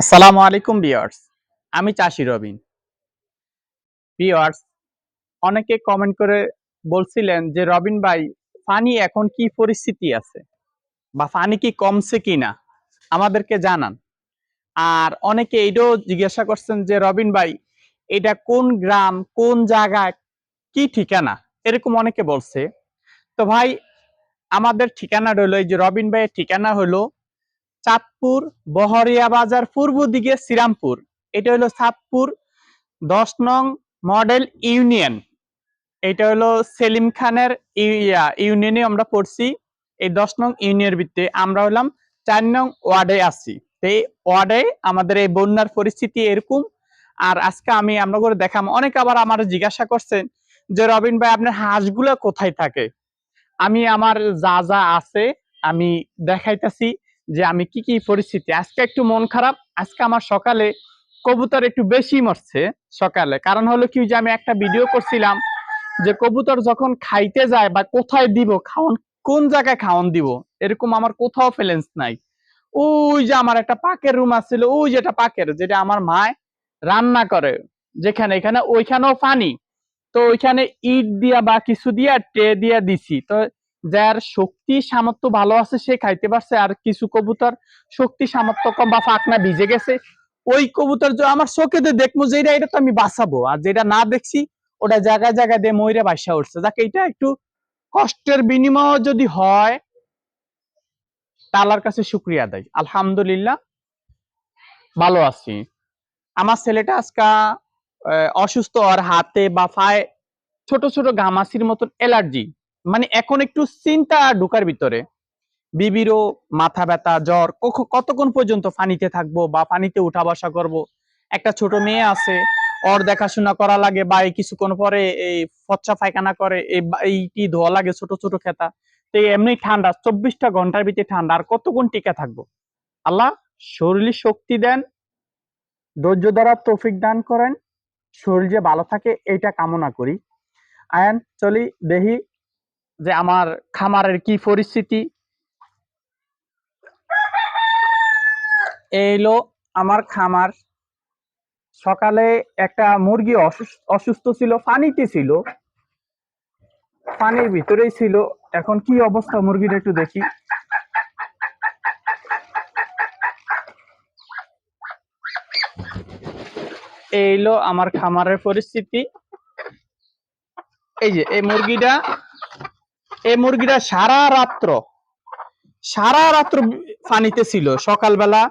আসসালামু আলাইকুম বিয়ার্স আমি চাষি রবিন। বিয়ার্স অনেকে কমেন্ট করে বলছিলেন যে, রবিন ভাই পানি এখন কি পরিস্থিতি আছে? বা পানি কি কমছে কি না? আমাদেরকে জানান। আর অনেকে এটাও জিজ্ঞাসা করছেন যে, রবিন ভাই, এটা কোন গ্রাম, কোন জায়গায় কি ঠিকানা? এরকম অনেকে বলছে। তো ভাই, আমাদের ঠিকানা রইল এই যে, রবিন ভাইয়ের ঠিকানা হলো চাঁদপুর, বহরিয়া বাজার, পূর্ব দিকে শ্রীরামপুর। এটা হলো চাঁদপুর দশ নং মডেল ইউনিয়ন। এটা হলো সেলিম খানের ইউনিয়নে আমরা পড়ছি। এই দশ নং ইউনিয়নের ভিত্তিতে আমরা হলাম চার নং ওয়ার্ডে আছি। তো এই ওয়ার্ডে আমাদের এই বন্যার পরিস্থিতি এরকম। আর আজকে আমি আমরা করে দেখাম। অনেক আবার আমার জিজ্ঞাসা করছেন যে, রবিন ভাই, আপনার হাঁসগুলো কোথায় থাকে? আমি আমার যা যা আছে আমি দেখাইতেছি। যে আমি কি কি পরিস্থিতি? আজকে একটু মন খারাপ, আজকে আমার সকালে কবুতর একটু বেশি মরছে সকালে। কারণ হলো কি যে আমি একটা ভিডিও করছিলাম যে কবুতর যখন খাইতে যায় বা কোথায় দিব, খাওয়ান, কোন জায়গায় খাওয়ান দিব, এরকম আমার কোথাও ফেলেন্স নাই। ওই যে আমার একটা পাকের রুম আছিল ওই যেটা পাকের, যেটা আমার মায় রান্না করে, যেখানে, এখানে, ওইখানেও পানি। তো ওইখানে ইট দিয়া বা কিছু দিয়া ট্রে দিয়া দিছি। তো যার শক্তি সামর্থ্য ভালো আছে, সে খাইতে পারছে। আর কিছু কবুতর শক্তি সামর্থ্য কম বা ফাঁকনা ভিজে গেছে, ওই কবুতর যে আমার চোখে দিয়ে দেখব যে এটা তো আমি বাঁচাবো। আর যেটা না দেখছি, ওটা জায়গায় জায়গায় দিয়ে ময়ূরে বাসা উঠছে। যাকে এটা একটু কষ্টের বিনিময় যদি হয়, তালার কাছে শুক্রিয়া দেয় আলহামদুলিল্লাহ, ভালো আছি। আমার ছেলেটা আজকা অসুস্থ। আর হাতে বা পায়ে ছোট ছোট গামাসির মতন অ্যালার্জি। মানে এখন একটু চিন্তা ঢুকার ভিতরে। বিবিরও মাথা ব্যথা, জ্বর কতক্ষণ পর্যন্ত পানিতে থাকব বা পানিতে উঠা বসা করব? একটা ছোট মেয়ে আছে, ওর দেখাশোনা করা লাগে বা কিছুক্ষণ পরে এই ফচ্চা পায়খানা করে এইটি ধোয়া লাগে ছোট ছোট খেতা। তো এমনি ঠান্ডা, চব্বিশটা ঘণ্টার ভিতরে ঠান্ডা, আর কতক্ষণ টিকে থাকব? আল্লাহ শরীরে শক্তি দেন, ধৈর্য দ্বারা তৌফিক দান করেন, শরীর যে ভালো থাকে, এইটা কামনা করি। আয়ান, চলি দেখি যে আমার খামারের কি পরিস্থিতি? এইলো আমার খামার। সকালে একটা মুরগি অসুস- অসুস্থ ছিল, পানিতে ছিল। পানির ভিতরেই ছিল। এখন কি অবস্থা মুরগিটা একটু দেখি। এইলো আমার খামারের পরিস্থিতি। এই যে, এই মুরগিটা এই মুরগিটা সারা রাত্র সারা রাত্র পানিতে ছিল। সকালবেলা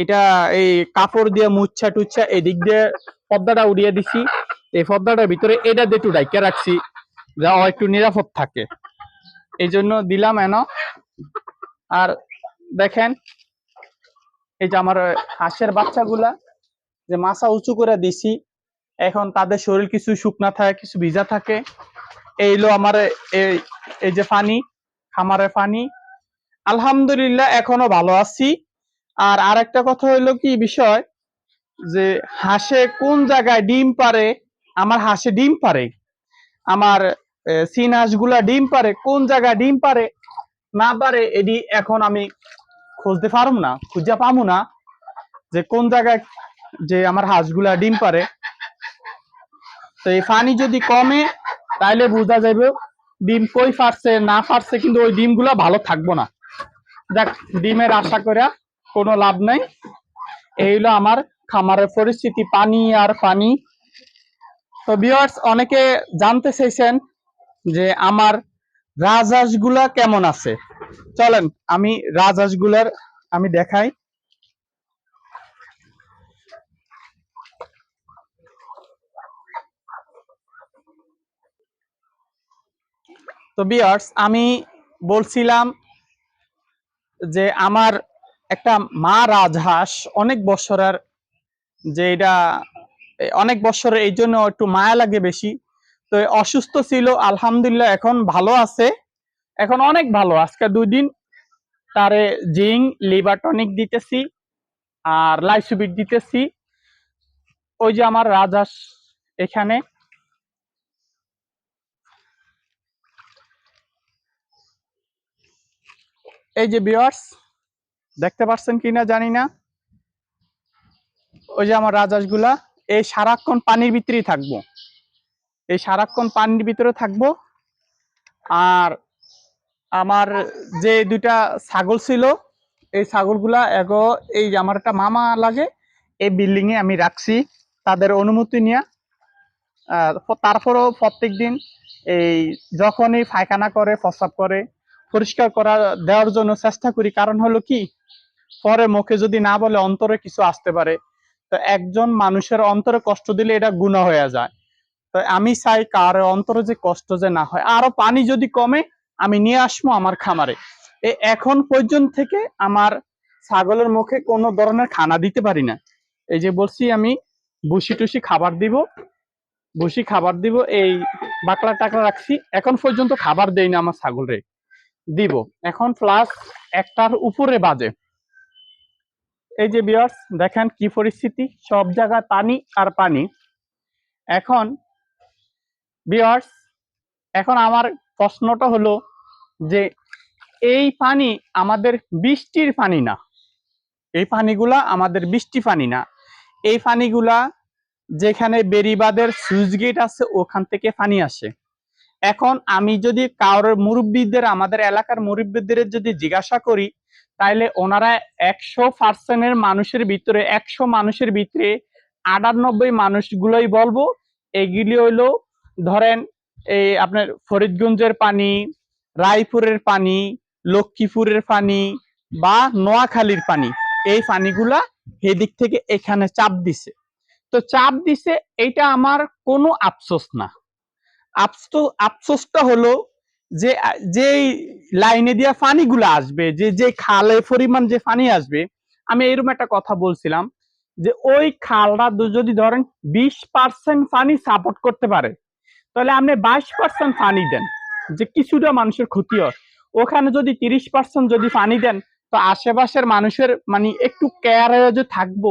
এটা এই কাপড় দিয়ে মুচ্ছা টুচ্ছা এদিক দিয়ে পর্দাটা উড়িয়ে দিছি। এই পর্দাটার ভিতরে এটা একটু ডাইকে রাখছি যা একটু নিরাপদ থাকে। এই জন্য দিলাম এন। আর দেখেন, এই যে আমার হাঁসের বাচ্চাগুলা, যে মাছা উঁচু করে দিছি, এখন তাদের শরীর কিছু শুকনা থাকে, কিছু ভিজা থাকে। এইলো আমার, এই এই যে পানি খামারের পানি আলহামদুলিল্লাহ, এখনও ভালো আছি। আর আরেকটা কথা হইল কি বিষয়, যে হাঁসে কোন জায়গায় ডিম পারে? আমার হাঁসে ডিম পারে। আমার চীন হাঁসগুলা ডিম পারে। কোন জায়গায় ডিম পারে? না পারে এটি এখন আমি খুঁজতে পারব না, খুঁজে পাবো না, যে কোন জায়গায় যে আমার হাঁসগুলা ডিম পারে। তো এই পানি যদি কমে তাইলে বোঝা যাবে ডিম কই ফাটছে, না ফাটছে, কিন্তু ওই ডিমগুলা ভালো থাকব না। দেখ, ডিমের আশা করে কোনো লাভ নাই। এই হলো আমার খামারের পরিস্থিতি, পানি আর পানি। তো বিয়ার্স অনেকে জানতে চাইছেন যে আমার রাজহাঁসগুলা কেমন আছে? চলেন, আমি রাজহাঁসগুলার, আমি দেখাই। তো বিয়ার্স আমি বলছিলাম যে আমার একটা মা রাজহাঁস অনেক বছরের যে এটা অনেক বছরের এই জন্য একটু মায়া লাগে বেশি। তো অসুস্থ ছিল, আলহামদুলিল্লাহ এখন ভালো আছে। এখন অনেক ভালো, আজকে দুই দিন তারে জিং, লিভার টনিক দিতেছি আর লাইসুবিট দিতেছি। ওই যে আমার রাজহাঁস এখানে। এই যে বিয়ার্স দেখতে পাচ্ছেন কিনা জানি না। ওই যে আমার রাজহাঁসগুলা, এই সারাক্ষণ পানির ভিতরেই থাকব। এই সারাক্ষণ পানির ভিতরে থাকব। আর আমার যে দুইটা ছাগল ছিল, এই ছাগলগুলা এগো, এই যে আমার একটা মামা লাগে, এই বিল্ডিং এ আমি রাখছি। তাদের অনুমতি নিয়ে তারপরও প্রত্যেক দিন এই যখনই পায়খানা করে, প্রস্রাব করে পরিষ্কার করা দেওয়ার জন্য চেষ্টা করি। কারণ হলো কি? পরে মুখে যদি না বলে অন্তরে কিছু আসতে পারে। তো একজন মানুষের অন্তরে কষ্ট দিলে এটা গুণা হয়ে যায়। তো আমি চাই কার অন্তরে যে কষ্ট যে না হয়। আরও পানি যদি কমে, আমি নিয়ে আসব আমার খামারে। এখন পর্যন্ত থেকে আমার ছাগলের মুখে কোনো ধরনের খানা দিতে পারি না। এই যে বলছি আমি বসি টুসি খাবার দিব বসি খাবার দিব, এই বাকলা টাকলা রাখছি। এখন পর্যন্ত খাবার দেই না আমার ছাগল ছাগলরে দিব। এখন প্লাস একটার উপরে বাজে। এই যে বিয়ার্স দেখেন কি পরিস্থিতি। সব জায়গায় পানি আর পানি। এখন বিয়ার্স এখন আমার প্রশ্নটা হলো যে এই পানি আমাদের বৃষ্টির পানি না। এই পানিগুলা আমাদের বৃষ্টি পানি না। এই পানিগুলা যেখানে বেরিবাদের সুইচ গেট আছে, ওখান থেকে পানি আসে। এখন আমি যদি কারোর মুরব্বীদের, আমাদের এলাকার মুরব্বীদের যদি জিজ্ঞাসা করি, তাইলে ওনারা একশো পার্সেন্টের মানুষের ভিতরে, একশো মানুষের ভিতরে আটানব্বই মানুষগুলোই বলব, এগুলি হইল ধরেন এই আপনার ফরিদগঞ্জের পানি, রায়পুরের পানি, লক্ষ্মীপুরের পানি বা নোয়াখালীর পানি, এই পানিগুলা এদিক থেকে এখানে চাপ দিছে। তো চাপ দিছে এটা আমার কোনো আফসোস না। আফসোসটা হলো যে যে লাইনে দিয়া পানিগুলো আসবে, যে যে খালে পরিমাণ যে পানি আসবে, আমি এরকম একটা কথা বলছিলাম যে, ওই খালটা যদি ধরেন বিশ পার্সেন্ট পানি সাপোর্ট করতে পারে, তাহলে আপনি বাইশ পার্সেন্ট পানি দেন, যে কিছুটা মানুষের ক্ষতি হয়। ওখানে যদি তিরিশ পার্সেন্ট যদি পানি দেন, তো আশেপাশের মানুষের মানে একটু কেয়ারে যে থাকব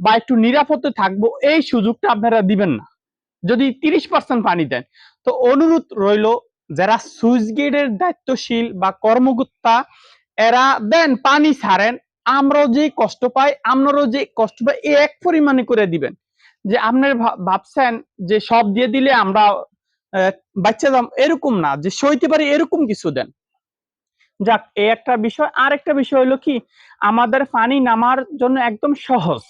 বা একটু নিরাপদে থাকব, এই সুযোগটা আপনারা দিবেন না। যদি তিরিশ পার্সেন্ট পানি দেন। তো অনুরোধ রইল যারা সুইচ গেটের দায়িত্বশীল বা কর্মকর্তা এরা দেন পানি ছাড়েন আমরাও যে কষ্ট পাই আপনারও যে কষ্ট পাই এই এক পরিমাণে করে দিবেন। যে আপনার ভাবছেন যে সব দিয়ে দিলে আমরা বাচ্চা দাম এরকম না যে সইতে পারি এরকম কিছু দেন। যাক এই একটা বিষয়। আর একটা বিষয় হলো কি আমাদের পানি নামার জন্য একদম সহজ।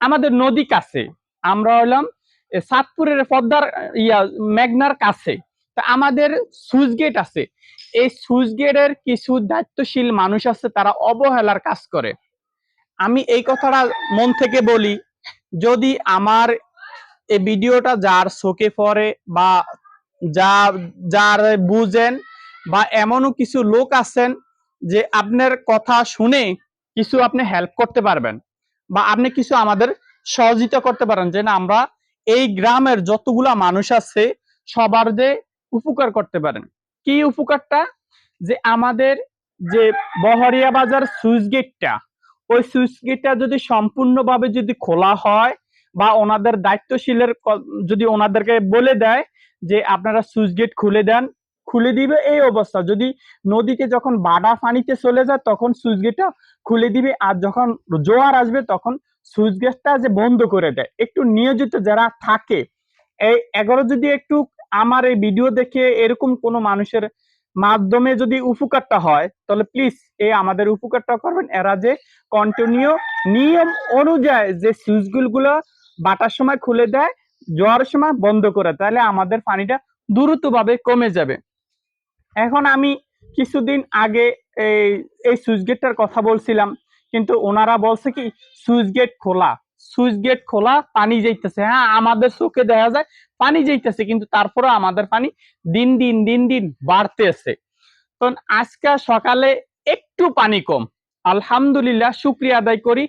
আমাদের নদী কাছে আমরা হলাম এ, সাতপুরের পদ্মার ইয়া, মেঘনার কাছে। তা আমাদের সুইচ গেট আছে। এই সুইচ গেটের কিছু দায়িত্বশীল মানুষ আছে, তারা অবহেলার কাজ করে। আমি এই কথাটা মন থেকে বলি, যদি আমার এই ভিডিওটা যার চোখে পড়ে বা যা, যার বুঝেন বা এমনও কিছু লোক আছেন যে আপনার কথা শুনে কিছু আপনি হেল্প করতে পারবেন বা আপনি কিছু আমাদের সহযোগিতা করতে পারেন যে না, আমরা এই গ্রামের যতগুলা মানুষ আছে, সবার যে উপকার করতে পারেন। কি উপকারটা? যে আমাদের যে বহরিয়া বাজার সুইচ গেটটা, ওই সুইচ গেটটা যদি সম্পূর্ণভাবে যদি খোলা হয় বা ওনাদের দায়িত্বশীলের যদি ওনাদেরকে বলে দেয় যে আপনারা সুইচ গেট খুলে দেন, খুলে দিবে এই অবস্থা। যদি নদীতে যখন বাড়া পানিতে চলে যায়, তখন সুইচ গেটটা খুলে দিবে। আর যখন জোয়ার আসবে, তখন সুইচ গেটটা যে বন্ধ করে দেয়, একটু নিয়োজিত যারা থাকে, এই এগারো যদি একটু আমার এই ভিডিও দেখে এরকম কোনো মানুষের মাধ্যমে যদি উপকারটা হয়, তাহলে প্লিজ এই আমাদের উপকারটা করবেন। এরা যে কন্টিনিউ নিয়ম অনুযায়ী যে সুইচগুলো বাটার সময় খুলে দেয় জোয়ারের সময় বন্ধ করে তাহলে আমাদের পানিটা দ্রুতভাবে কমে যাবে। এখন আমি কিছুদিন আগে এই এই সুইচ গেটটার কথা বলছিলাম। কিন্তু ওনারা বলছে কি, সুইচ গেট খোলা। সুইচ গেট খোলা, পানি যাইতেছে। হ্যাঁ আমাদের চোখে দেখা যায়, পানি যাইতেছে, কিন্তু তারপরে আমাদের পানি দিন দিন দিন দিন বাড়তেছে। তো আজকে সকালে একটু পানি কম। আলহামদুলিল্লাহ, শুক্রিয়া আদায় করি।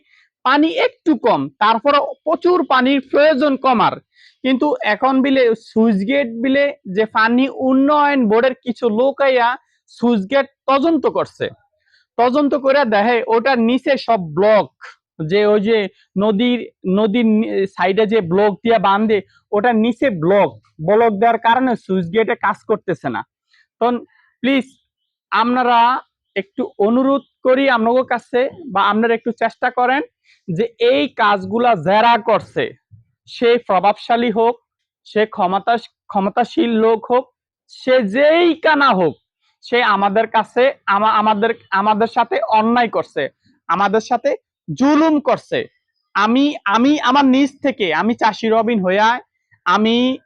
পানি একটু কম তারপরে প্রচুর পানির প্রয়োজন কমার। কিন্তু এখন বিলে সুইচ গেট বিলে যে পানি উন্নয়ন বোর্ডের কিছু লোক আইয়া সুইচ গেট তদন্ত করছে। তদন্ত করে দেখে ওটার নিচে সব ব্লক যে ওই যে নদীর নদীর সাইডে যে ব্লক দিয়ে বাঁধে ওটার নিচে ব্লক ব্লক দেওয়ার কারণে সুইচ গেটে কাজ করতেছে না। তো প্লিজ আপনারা একটু অনুরোধ করি আপনাদের কাছে, বা আপনারা একটু চেষ্টা করেন, যে এই কাজগুলা যারা করছে, সে প্রভাবশালী হোক, সে ক্ষমতা, ক্ষমতাশীল লোক হোক, সে যেই কানা হোক সে আমাদের কাছে, আমা- আমাদের আমাদের সাথে অন্যায় করছে, আমাদের সাথে জুলুম করছে। আমি আমি আমার নিজ থেকে, আমি চাষি রবিন হইয়া, আমি,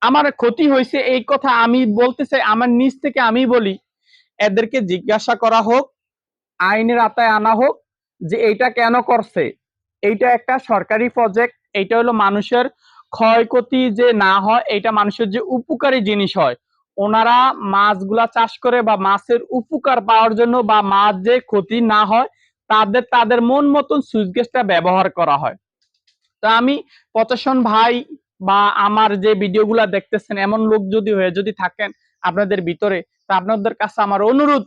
আমার ক্ষতি হয়েছে এই কথা আমি বলতে চাই আমার নিজ থেকে আমি বলি। এদেরকে জিজ্ঞাসা করা হোক, আইনের আতায় আনা হোক, যে এইটা কেন করছে। এইটা একটা সরকারি প্রজেক্ট এইটা হলো মানুষের ক্ষয়ক্ষতি যে না হয় এটা মানুষের যে উপকারী জিনিস হয় ওনারা মাছগুলা চাষ করে বা মাছের উপকার পাওয়ার জন্য বা মাছ যে ক্ষতি না হয়, তাদের তাদের মন মতন সুইচ গেসটা ব্যবহার করা হয়। তো আমি প্রশাসন ভাই বা আমার যে ভিডিওগুলা দেখতেছেন, এমন লোক যদি হয়ে যদি থাকেন আপনাদের ভিতরে, তা আপনাদের কাছে আমার অনুরোধ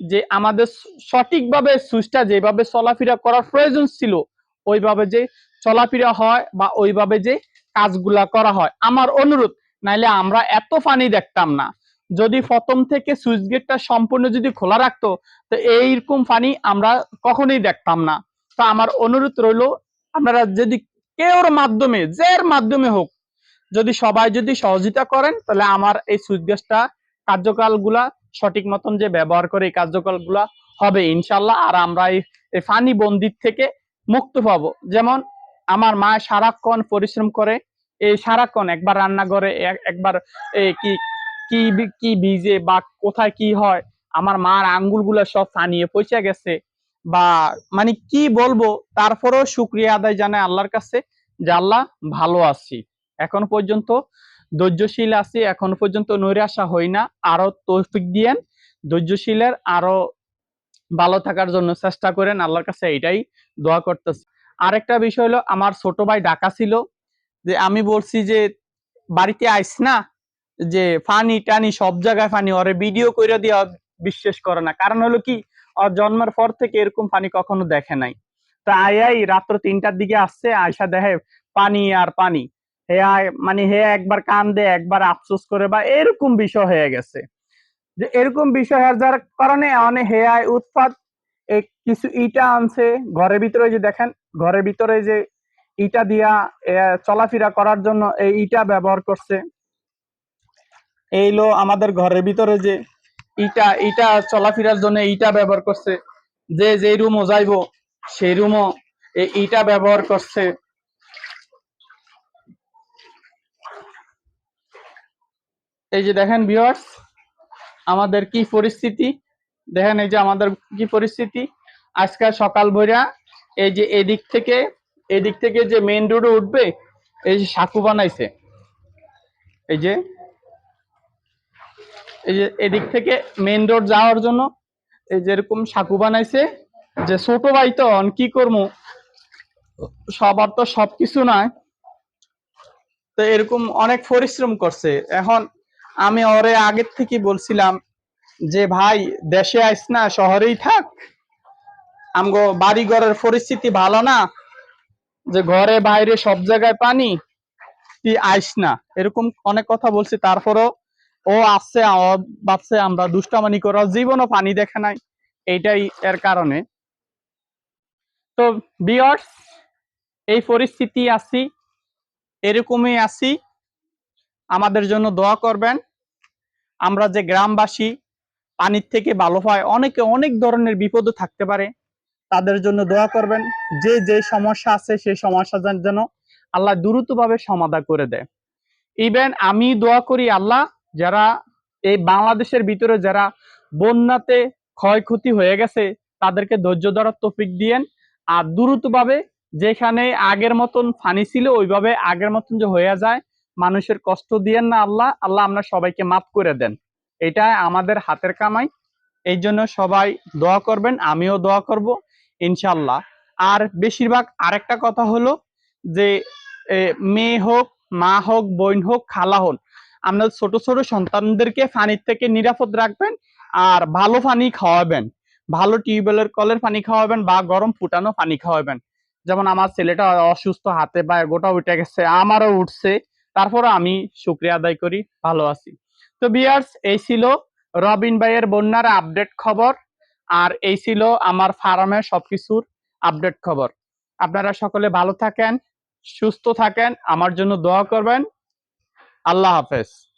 যে আমাদের সঠিকভাবে সুইচটা যেভাবে চলাফেরা করার প্রয়োজন ছিল, ওইভাবে যে চলাফেরা হয় বা ওইভাবে যে কাজগুলা করা হয়, আমার অনুরোধ। নাইলে আমরা এত পানি দেখতাম না। যদি প্রথম থেকে সুইচ গেটটা সম্পূর্ণ যদি খোলা রাখতো, তো এইরকম পানি আমরা কখনোই দেখতাম না। তো আমার অনুরোধ রইল, আপনারা যদি কেউর মাধ্যমে, যার মাধ্যমে হোক, যদি সবাই যদি সহযোগিতা করেন, তাহলে আমার এই সুইচ গেটটা কার্যকালগুলা সঠিক মতন যে ব্যবহার করে এই কার্যকালগুলা হবে ইনশাল্লাহ আর আমরা এই এই ফানি বন্দির থেকে মুক্ত পাবো। যেমন আমার মা সারাক্ষণ পরিশ্রম করে এই সারাক্ষণ একবার রান্না করে এক- একবার কি কি কি ভিজে বা কোথায় কি হয়, আমার মার আঙ্গুলগুলো সব ফানিয়ে পয়সা গেছে। বা মানে কি বলব, তারপরেও শুক্রিয়া আদায় জানাই আল্লাহর কাছে যে আল্লাহ ভালো আছি। এখন পর্যন্ত ধৈর্যশীল আছি, এখন পর্যন্ত নৈরাশা হই না। আরও তৌফিক দিয়েন, ধৈর্যশীলের আরও ভালো থাকার জন্য চেষ্টা করেন, আল্লাহর কাছে এটাই দোয়া করতেছি। আরেকটা বিষয় হলো, আমার ছোট ভাই ডাকা ছিল যে আমি বলছি যে বাড়িতে আইস না, যে ফানি টানি সব জায়গায় ফানি, ওরে ভিডিও কইরা দিয়ে বিশ্বাস করে না। কারণ হলো কি, ওর জন্মের পর থেকে এরকম পানি কখনো দেখে নাই। তা আয়াই রাত্র তিনটার দিকে আসছে, আয়সা দেখে পানি আর পানি। হে মানে হে একবার কান দে একবার আফসোস করে, বা এরকম বিষয় হয়ে গেছে। যে এরকম বিষয় হওয়ার যার কারণে অনেক হে আয় উৎপাত কিছু ইটা আনছে, ঘরের ভিতরে যে দেখেন, ঘরের ভিতরে যে ইটা দিয়া চলাফেরা করার জন্য এই ইটা ব্যবহার করছে। এইলো আমাদের ঘরের ভিতরে যে ইটা ইটা চলাফেরার জন্য ইটা ব্যবহার করছে। যে যে রুমও যাইবো, সেই রুমও এই ইটা ব্যবহার করছে। এই যে দেখেন ভিউয়ার্স আমাদের কি পরিস্থিতি? দেখেন এই যে আমাদের কি পরিস্থিতি? আজকে সকাল ভোরা এই যে এদিক থেকে এদিক থেকে যে মেইন রোডে উঠবে, এই যে সাঁকু বানাইছে। এই যে এই যে এদিক থেকে মেইন রোড যাওয়ার জন্য এই যে এরকম বানাইছে। যে ছোট ভাই তো কি করব সবার তো সবকিছু নয় তো এরকম অনেক পরিশ্রম করছে। এখন আমি ওরে আগের থেকে বলছিলাম যে, ভাই, দেশে আইস না, শহরেই থাক। আমগো বাড়ি ঘরের পরিস্থিতি ভালো না যে ঘরে, বাইরে সব জায়গায় পানি তুই আইস না। এরকম অনেক কথা বলছি। তারপরও ও আসছে ভাবছে, আমরা দুষ্টামানি করা। জীবনও পানি দেখে নাই। এইটাই এর কারণে। তো বিয়ার্স এই পরিস্থিতি আছি, এরকমই আছি। আমাদের জন্য দোয়া করবেন। আমরা যে গ্রামবাসী, পানির থেকে ভালো পায় অনেকে অনেক ধরনের বিপদও থাকতে পারে। তাদের জন্য দোয়া করবেন। যে যে সমস্যা আছে সেই সমস্যা যেন- আল্লাহ দ্রুতভাবে সমাধান করে দেয়। ইভেন আমি দোয়া করি আল্লাহ, যারা এই বাংলাদেশের ভিতরে যারা বন্যাতে ক্ষয়ক্ষতি হয়ে গেছে, তাদেরকে ধৈর্য ধরার তৌফিক দিয়েন। আর দ্রুতভাবে যেখানে আগের মতন ফানি ছিল, ওইভাবে আগের মতন যে হয়ে যায়, মানুষের কষ্ট দিয়েন না আল্লাহ। আল্লাহ আমরা সবাইকে মাফ করে দেন। এটা আমাদের হাতের কামাই। এই জন্য সবাই দোয়া করবেন, আমিও দোয়া করব। ইনশাল্লাহ আর বেশিরভাগ আরেকটা কথা হলো যে মেয়ে হোক, মা হোক, বোন হোক, খালা হোক, আপনার ছোট ছোট সন্তানদেরকে পানির থেকে নিরাপদ রাখবেন আর ভালো পানি খাওয়াবেন। ভালো টিউবওয়েলের কলের পানি খাওয়াবেন বা গরম ফুটানো পানি খাওয়াবেন। যেমন আমার ছেলেটা অসুস্থ, হাতে পায়ে গোটা উঠে গেছে, আমারও উঠছে তারপরে আমি শুক্রিয়া আদায় করি, ভালো আছি। তো বিয়ার্স এই ছিল রবিন ভাইয়ের বন্যার আপডেট খবর। আর এই ছিল আমার ফার্মের সবকিছুর আপডেট খবর। আপনারা সকলে ভালো থাকেন, সুস্থ থাকেন, আমার জন্য দোয়া করবেন। আল্লাহ হাফেজ।